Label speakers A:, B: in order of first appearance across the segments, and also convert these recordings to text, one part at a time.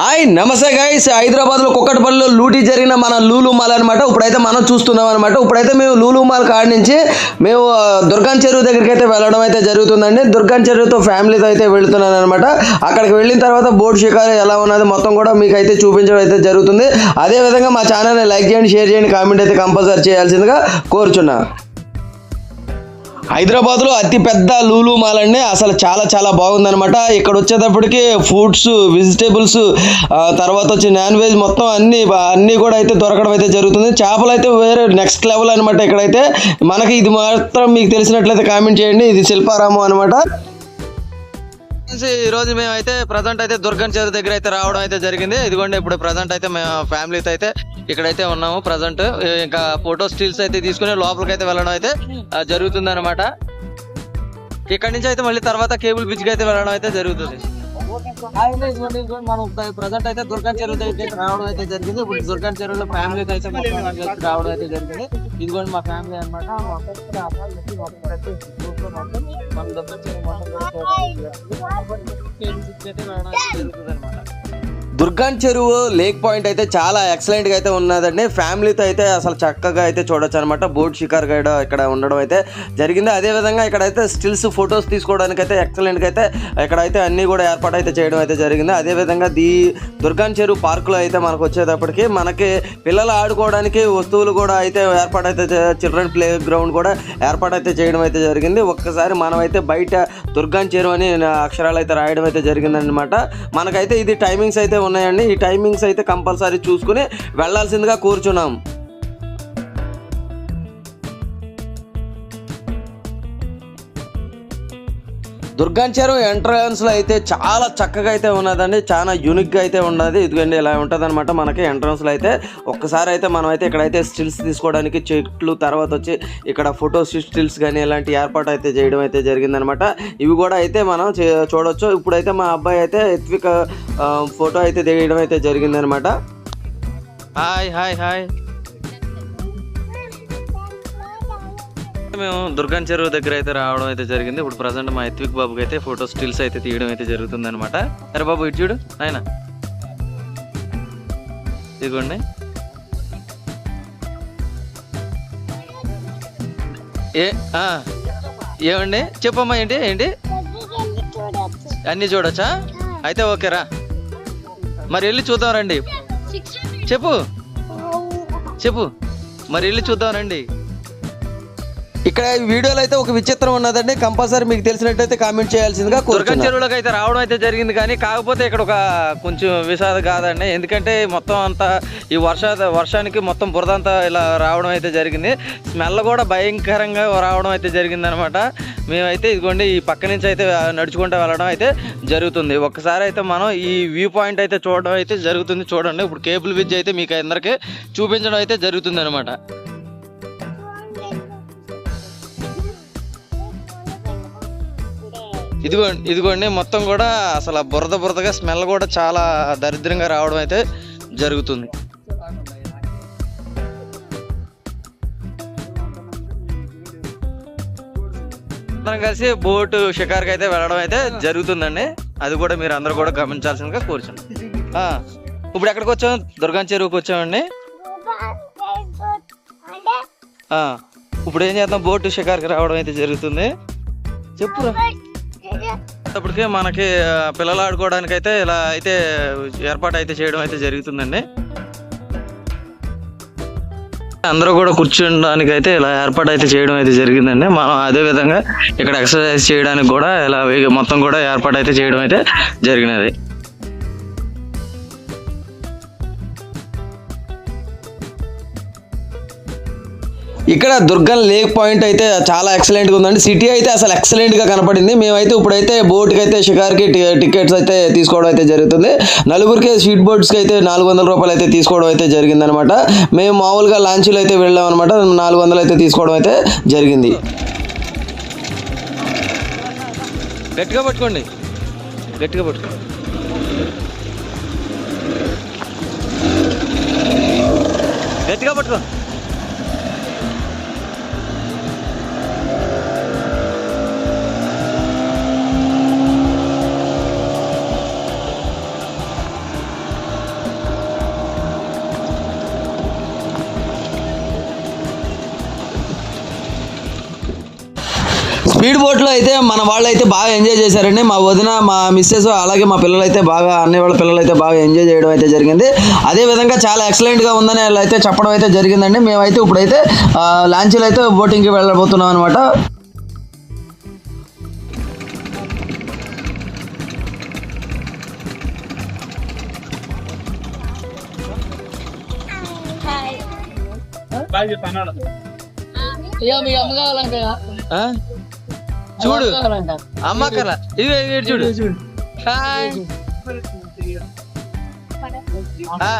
A: Hi నమస్తే guys హైదరాబాద్లో కుక్కటపల్లిలో లూటీ జరిగిన మన లూలు మాల్ అనమాట ఇప్పుడైతే మనం చూస్తున్నాం అనమాట ఇప్పుడైతే మేము లూలు మాల్ కాడ నుంచి మేము దుర్గాన్ చెరువు దగ్గరికి అయితే వెళ్ళడం అయితే జరుగుతుందండి. దుర్గాన్ చెరువుతో ఫ్యామిలీతో అయితే వెళుతున్నాను అనమాట అక్కడికి వెళ్ళిన తర్వాత బోర్డు షికారు ఎలా ఉన్నది మొత్తం కూడా మీకు అయితే చూపించడం అయితే జరుగుతుంది. అదే విధంగా మా ఛానల్ని లైక్ చేయండి షేర్ చేయండి కామెంట్ అయితే కంపల్సరీ చేయాల్సిందిగా కోరుచున్నా. హైదరాబాద్లో అతి పెద్ద లూలు మాల్ అండి. అసలు చాలా చాలా బాగుందనమాట ఇక్కడ వచ్చేటప్పటికి ఫ్రూట్స్ వెజిటేబుల్స్ తర్వాత వచ్చి నాన్ వెజ్ మొత్తం అన్ని అన్నీ కూడా అయితే దొరకడం అయితే జరుగుతుంది. చేపలు అయితే వేరే నెక్స్ట్ లెవెల్ అనమాట ఇక్కడైతే. మనకి ఇది మాత్రం మీకు తెలిసినట్లయితే కామెంట్ చేయండి. ఇది శిల్పారామం అనమాట ఈ రోజు మేమైతే ప్రజెంట్ అయితే దుర్గన్ చేరు దగ్గర అయితే రావడం అయితే జరిగింది. ఇదిగోండి ఇప్పుడు ప్రజెంట్ అయితే మేము ఫ్యామిలీతో అయితే ఇక్కడైతే ఉన్నాము ప్రజెంట్ ఇంకా ఫోటో స్టిల్స్ అయితే తీసుకుని లోపలికి అయితే వెళ్ళడం అయితే జరుగుతుంది అనమాట ఇక్కడ నుంచి అయితే మళ్ళీ తర్వాత కేబుల్ బ్రిడ్జ్ అయితే వెళ్ళడం అయితే జరుగుతుంది. మనం ప్రజెంట్ అయితే దుర్గా చెరువు దగ్గర అయితే రావడం అయితే జరిగింది. ఇప్పుడు దుర్గా చెరువులో ఫ్యామిలీ అయితే రావడం అయితే జరిగింది. ఇదిగోండి మా ఫ్యామిలీ అనమాట మన దుర్గన్ చెరువు అనమాట దుర్గాన్ చెరువు లేక్ పాయింట్ అయితే చాలా ఎక్సలెంట్గా అయితే ఉన్నదండి. ఫ్యామిలీతో అయితే అసలు చక్కగా అయితే చూడొచ్చు అనమాట బోట్ షికార్ గైడ్ ఇక్కడ ఉండడం అయితే జరిగింది. అదే విధంగా ఇక్కడ అయితే స్టిల్స్ ఫొటోస్ తీసుకోవడానికి అయితే ఎక్సలెంట్గా అయితే ఇక్కడ అయితే అన్ని కూడా ఏర్పాటు అయితే చేయడం అయితే జరిగింది. అదే విధంగా ది దుర్గాన్ చెరువు పార్కులో అయితే మనకు వచ్చేటప్పటికి మనకి పిల్లలు ఆడుకోవడానికి వస్తువులు కూడా అయితే ఏర్పాటు అయితే చిల్డ్రన్ ప్లే గ్రౌండ్ కూడా ఏర్పాటు అయితే చేయడం అయితే జరిగింది. ఒక్కసారి మనమైతే బయట దుర్గాన్ చెరువు అని అక్షరాలు అయితే రాయడం అయితే జరిగిందనమాట మనకైతే ఇది టైమింగ్స్ అయితే ఉన్నాయండి. ఈ టైమింగ్స్ అయితే కంపల్సరీ చూసుకుని వెళ్ళాల్సిందిగా కూర్చున్నాం. దుర్గాన్ చెరువు అయితే చాలా చక్కగా అయితే ఉన్నదండి. చాలా యూనిక్గా అయితే ఉన్నది. ఇదిగోండి ఇలా ఉంటుందన్నమాట అనమాట మనకి ఎంట్రన్స్లో అయితే. ఒక్కసారి అయితే మనం అయితే ఇక్కడైతే స్టిల్స్ తీసుకోవడానికి చెట్లు తర్వాత వచ్చి ఇక్కడ ఫోటో స్టిల్స్ కానీ ఇలాంటి ఏర్పాటు అయితే చేయడం అయితే జరిగిందనమాట ఇవి కూడా అయితే మనం చే- చూడొచ్చు. ఇప్పుడైతే మా అబ్బాయి అయితే ఎత్విక ఫోటో అయితే దిగడం అయితే జరిగిందనమాట హాయ్ హాయ్ హాయ్. మేము దుర్గాన్ చెరువు దగ్గర అయితే రావడం అయితే జరిగింది. ఇప్పుడు ప్రజెంట్ మా ఎత్విక్ బాబుకి అయితే ఫోటో స్టిల్స్ అయితే తీయడం అయితే జరుగుతుంది అనమాట అరే బాబు ఇటు చూడు ఆయన ఇదిగోండి. ఏ ఏమండి? చెప్పమ్మా ఏంటి ఏంటి? అన్నీ చూడొచ్చా? అయితే ఓకేరా మరి వెళ్ళి చూద్దాం రండి. చెప్పు. చెప్పు. మరి వెళ్ళి చూద్దాం రండి. ఇక్కడ ఈ వీడియోలో అయితే ఒక విచిత్రం ఉన్నదండి. కంపల్సరీ మీకు తెలిసినట్టయితే కామెంట్ చేయాల్సిందిగా దుర్గం చెరువులోకి అయితే రావడం అయితే జరిగింది కానీ కాకపోతే ఇక్కడ ఒక కొంచెం విషాద కాదండి. ఎందుకంటే మొత్తం అంతా ఈ వర్ష వర్షానికి మొత్తం బురద అంతా ఇలా రావడం అయితే జరిగింది. స్మెల్ కూడా భయంకరంగా రావడం అయితే జరిగింది అనమాట మేమైతే ఇదిగోండి ఈ పక్క నుంచి అయితే నడుచుకుంటూ వెళ్ళడం అయితే జరుగుతుంది. ఒక్కసారి అయితే మనం ఈ వ్యూ పాయింట్ అయితే చూడడం అయితే జరుగుతుంది. చూడండి ఇప్పుడు కేబుల్ బ్రిడ్జ్ అయితే మీకు అందరికీ చూపించడం అయితే జరుగుతుంది అనమాట ఇదిగో ఇదిగోండి మొత్తం కూడా అసలు బురద బురదగా స్మెల్ కూడా చాలా దరిద్రంగా రావడం అయితే జరుగుతుంది. అందరం కలిసి బోటు షికార్కి అయితే వెళ్ళడం అయితే జరుగుతుందండి. అది కూడా మీరు అందరూ కూడా గమనించాల్సిందిగా కోరుచున్నాం. ఇప్పుడు ఎక్కడికి వచ్చాం? దుర్గాన్ చెరువుకి వచ్చామండి. ఇప్పుడు ఏం చేద్దాం? బోటు షికార్కి రావడం అయితే జరుగుతుంది. చెప్పురా. అప్పటికే మనకి పిల్లలు ఆడుకోవడానికి అయితే ఇలా అయితే ఏర్పాటు అయితే చేయడం అయితే జరుగుతుందండి. అందరూ కూడా కూర్చోడానికి అయితే ఇలా ఏర్పాటు అయితే చేయడం అయితే జరిగిందండి. మనం అదే విధంగా ఇక్కడ ఎక్సర్సైజ్ చేయడానికి కూడా ఇలా మొత్తం కూడా ఏర్పాటు అయితే చేయడం అయితే జరిగినది. ఇక్కడ దుర్గం లేక్ పాయింట్ అయితే చాలా ఎక్సలెంట్గా ఉందండి. సిటీ అయితే అసలు ఎక్సలెంట్గా కనపడింది. మేమైతే ఇప్పుడైతే బోట్కి అయితే షికార్కి టికెట్స్ అయితే తీసుకోవడం అయితే జరుగుతుంది. నలుగురికి స్వీట్ బోర్డ్స్కి అయితే నాలుగు వందల రూపాయలు అయితే తీసుకోవడం అయితే జరిగింది అనమాట మేము మామూలుగా లాంచ్లో అయితే వెళ్ళాం అనమాట నాలుగు వందలు అయితే తీసుకోవడం అయితే జరిగింది. గట్టిగా పట్టుకోండి. గట్టిగా పట్టుకోండి. గట్టిగా పట్టుకో. స్పీడ్ బోట్లో అయితే మన వాళ్ళు అయితే బాగా ఎంజాయ్ చేశారండి. మా వదిన మా మిస్సెస్ అలాగే మా పిల్లలు అయితే బాగా అన్నయ్య వాళ్ళ పిల్లలు అయితే బాగా ఎంజాయ్ చేయడం అయితే జరిగింది. అదే విధంగా చాలా ఎక్సలెంట్గా ఉందని వాళ్ళు అయితే చెప్పడం అయితే జరిగిందండి. మేమైతే ఇప్పుడైతే లాంచీలో అయితే బోటింగ్కి వెళ్ళబోతున్నాం అనమాట
B: ఇక మీ అమ్మ కావాలంటే
C: ఆ? చూడు అమ్మ కల ఇవి ఇవి చూడు హాయ్ ఆ,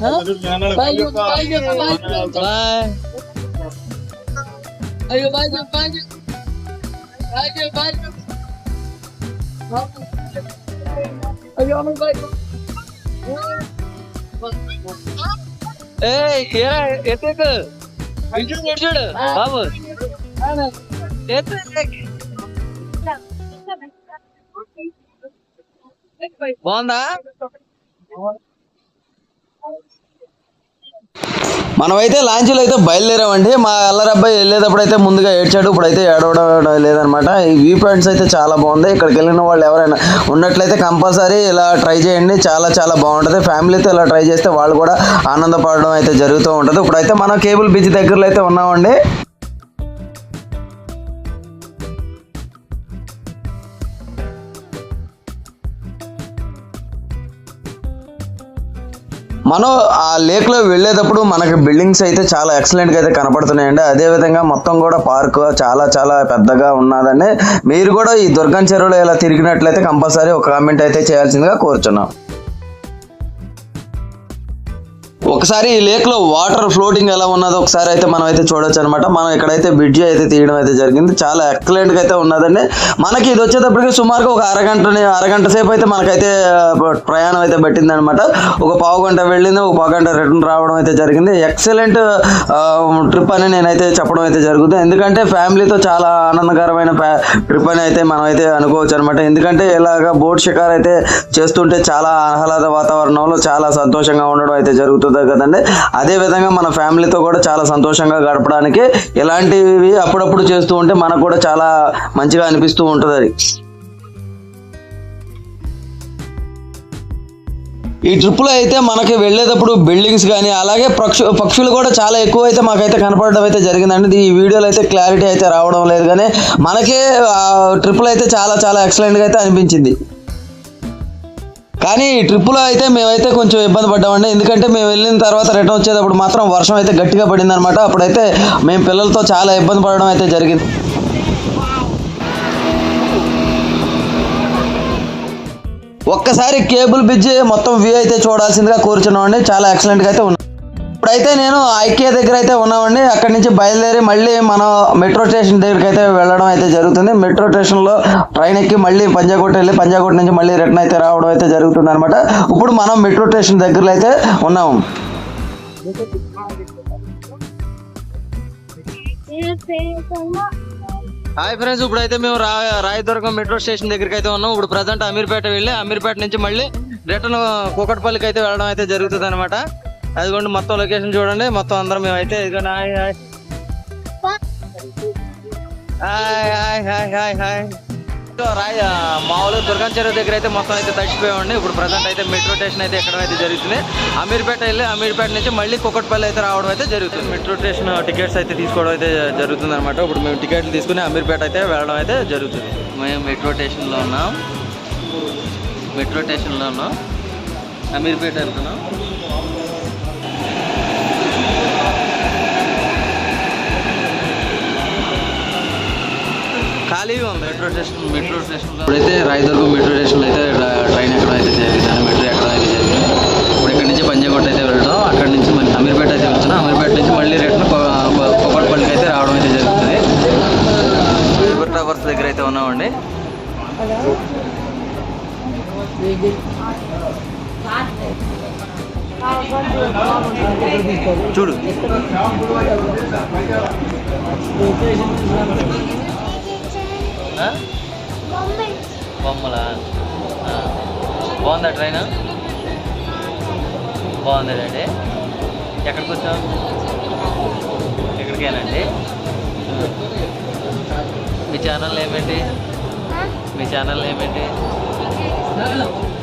B: బాయ్ చెప్పు, బాయ్ చెప్పు, బాయ్ చెప్పు.
C: బాయ్
B: అయ్యో బాయ్ చెప్పు, బాయ్ చెప్పు. బాయ్ చెప్పు, బాయ్
C: చూడు బాబు ఎత్తు బాగుందా
A: మనమైతే లాంచీలో అయితే బయలుదేరామండి. మా అల్లరబ్బాయి వెళ్ళేటప్పుడు అయితే ముందుగా ఏడ్చాడు ఇప్పుడైతే ఏడవడం లేదనమాట. ఈ వ్యూ పాయింట్స్ అయితే చాలా బాగుంది. ఇక్కడికి వెళ్ళిన వాళ్ళు ఎవరైనా ఉన్నట్లయితే కంపల్సరీ ఇలా ట్రై చేయండి. చాలా చాలా బాగుంటుంది. ఫ్యామిలీతో ఇలా ట్రై చేస్తే వాళ్ళు కూడా ఆనందపడడం అయితే జరుగుతూ ఉంటుంది. ఇప్పుడైతే మనం కేబుల్ బ్రిడ్జ్ దగ్గరలో అయితే ఉన్నామండి. మనం ఆ లేక్లో వెళ్ళేటప్పుడు మనకి బిల్డింగ్స్ అయితే చాలా ఎక్సలెంట్గా అయితే కనపడుతున్నాయండి. అదే విధంగా మొత్తం కూడా పార్క్ చాలా చాలా పెద్దగా ఉన్నదండి. మీరు కూడా ఈ దుర్గం చెరువులో ఇలా తిరిగినట్లయితే కంపల్సరీ ఒక కామెంట్ అయితే చేయాల్సిందిగా కోరుచున్నాం. ఒకసారి ఈ లేక్లో వాటర్ ఫ్లోటింగ్ ఎలా ఉన్నదో ఒకసారి అయితే మనం అయితే చూడొచ్చు అనమాట మనం ఇక్కడైతే బ్రిడ్జ్ అయితే తీయడం అయితే జరిగింది. చాలా ఎక్సలెంట్గా అయితే ఉన్నదండి. మనకి ఇది వచ్చేటప్పటికి సుమారుగా ఒక అరగంట అరగంట సేపు అయితే మనకైతే ప్రయాణం అయితే పెట్టింది అనమాట ఒక పావు గంట వెళ్ళింది ఒక పావు గంట రిటర్న్ రావడం అయితే జరిగింది. ఎక్సలెంట్ ట్రిప్ అని నేనైతే చెప్పడం అయితే జరుగుతుంది. ఎందుకంటే ఫ్యామిలీతో చాలా ఆనందకరమైన ట్రిప్ అని అయితే మనం అయితే అనుకోవచ్చు అనమాట ఎందుకంటే ఇలాగ బోట్ షికార్ అయితే చేస్తుంటే చాలా ఆహ్లాద వాతావరణంలో చాలా సంతోషంగా ఉండడం అయితే జరుగుతుంది కదండి? అదే విధంగా మన ఫ్యామిలీతో కూడా చాలా సంతోషంగా గడపడానికి ఇలాంటివి అప్పుడప్పుడు చేస్తూ ఉంటే మనకు కూడా చాలా మంచిగా అనిపిస్తూ ఉంటుంది అది. ఈ ట్రిప్లో అయితే మనకి వెళ్ళేటప్పుడు బిల్డింగ్స్ కానీ అలాగే పక్షు పక్షులు కూడా చాలా ఎక్కువ అయితే మాకైతే కనపడడం అయితే జరిగిందండి. ఈ వీడియోలో అయితే క్లారిటీ అయితే రావడం లేదు కానీ మనకే ట్రిప్లో అయితే చాలా చాలా ఎక్సలెంట్గా అయితే అనిపించింది. కానీ ట్రిప్లో ట్రిప్పులో అయితే మేమైతే కొంచెం ఇబ్బంది పడ్డామండి. ఎందుకంటే మేము వెళ్ళిన తర్వాత రిటర్న్ వచ్చేటప్పుడు మాత్రం వర్షం అయితే గట్టిగా పడింది అనమాట అప్పుడైతే మేము పిల్లలతో చాలా ఇబ్బంది పడడం అయితే జరిగింది. ఒక్కసారి కేబుల్ బ్రిడ్జ్ మొత్తం వ్యూ అయితే చూడాల్సిందిగా కోరుచున్నామండి. చాలా ఎక్సలెంట్గా అయితే ఉంది ఇప్పుడైతే నేను ఐకియా దగ్గర అయితే ఉన్నామండి. అక్కడి నుంచి బయలుదేరి మళ్ళీ మనం మెట్రో స్టేషన్ దగ్గరికి అయితే వెళ్ళడం అయితే జరుగుతుంది. మెట్రో స్టేషన్లో ట్రైన్ ఎక్కి మళ్ళీ పంజాగుట్ట వెళ్ళి పంజాగుట్ట నుంచి మళ్ళీ రిటర్న్ అయితే రావడం అయితే జరుగుతుంది అనమాట ఇప్పుడు మనం మెట్రో స్టేషన్ దగ్గరలో అయితే ఉన్నాము
C: హాయ్ ఫ్రెండ్స్ ఇప్పుడు అయితే మేము రా రాయదుర్గం మెట్రో స్టేషన్ దగ్గరికి అయితే ఉన్నాం. ఇప్పుడు ప్రజెంట్ అమీర్పేట వెళ్ళి అమీర్పేట నుంచి మళ్ళీ రిటర్న్ కూకట్పల్లికి అయితే వెళ్ళడం అయితే జరుగుతుంది అనమాట అదిగోండి మొత్తం లొకేషన్ చూడండి. మొత్తం అందరం మేము అయితే ఇదిగోండి hi hi. Hi hi hi hi hi. So రాయ మామూలు దుర్గం చెరువు దగ్గర అయితే మొత్తం అయితే తడిచిపోయామండి. ఇప్పుడు ప్రజెంట్ అయితే మెట్రో స్టేషన్ అయితే ఎక్కడం అయితే జరుగుతుంది. అమీర్పేట వెళ్ళి అమీర్పేట నుంచి మళ్ళీ కుక్కట్పల్లి అయితే రావడం అయితే జరుగుతుంది. మెట్రో స్టేషన్ టికెట్స్ అయితే తీసుకోవడం అయితే జరుగుతుంది అనమాట ఇప్పుడు మేము టికెట్లు తీసుకుని అమీర్పేట అయితే వెళ్ళడం అయితే జరుగుతుంది. మేము మెట్రో స్టేషన్లో ఉన్నాం. మెట్రో స్టేషన్లో ఉన్నాం. అమీర్పేట వెళ్తున్నాం. ఖాళీగా ఉంది. మెట్రో స్టేషన్ మెట్రో స్టేషన్ ఇప్పుడైతే రాయదుర్గం మెట్రో స్టేషన్లో అయితే ట్రైన్ ఎక్కడం అయితే జరిగింది మెట్రో ఎక్కడం అయితే జరిగింది ఇప్పుడు ఇక్కడ నుంచి పంజాగుట్ట అయితే వెళ్ళడం అక్కడ నుంచి మళ్ళీ అమీర్పేట అయితే వెళ్తున్నాం. అమీర్పేట నుంచి మళ్ళీ రిటర్న్ కొప్పటిపల్లికి అయితే రావడం అయితే జరుగుతుంది. రివర్ టవర్స్ దగ్గర అయితే ఉన్నామండి. చూడు? బొమ్మలా. బాగుందా ట్రైన్? బాగుంది డాడీ. ఎక్కడికి వచ్చావు? ఎక్కడికేనండి? మీ ఛానల్ ఏమేంటి మీ ఛానల్ ఏమేంటి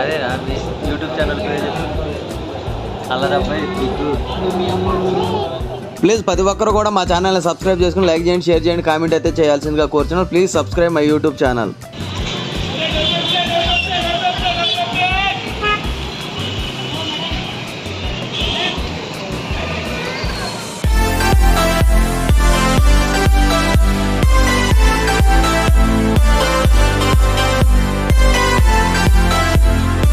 C: అదేనా? మీ యూట్యూబ్ ఛానల్ పేరు చెప్పు. అల్లరబ్బాయి
A: ప్లీజ్ ప్రతి ఒక్కరు కూడా మా ఛానల్ని సబ్స్క్రైబ్ చేసుకుని లైక్ చేయండి షేర్ చేయండి కామెంట్ అయితే చేయాల్సిందిగా కోరుచున్నాను. Please subscribe my YouTube channel.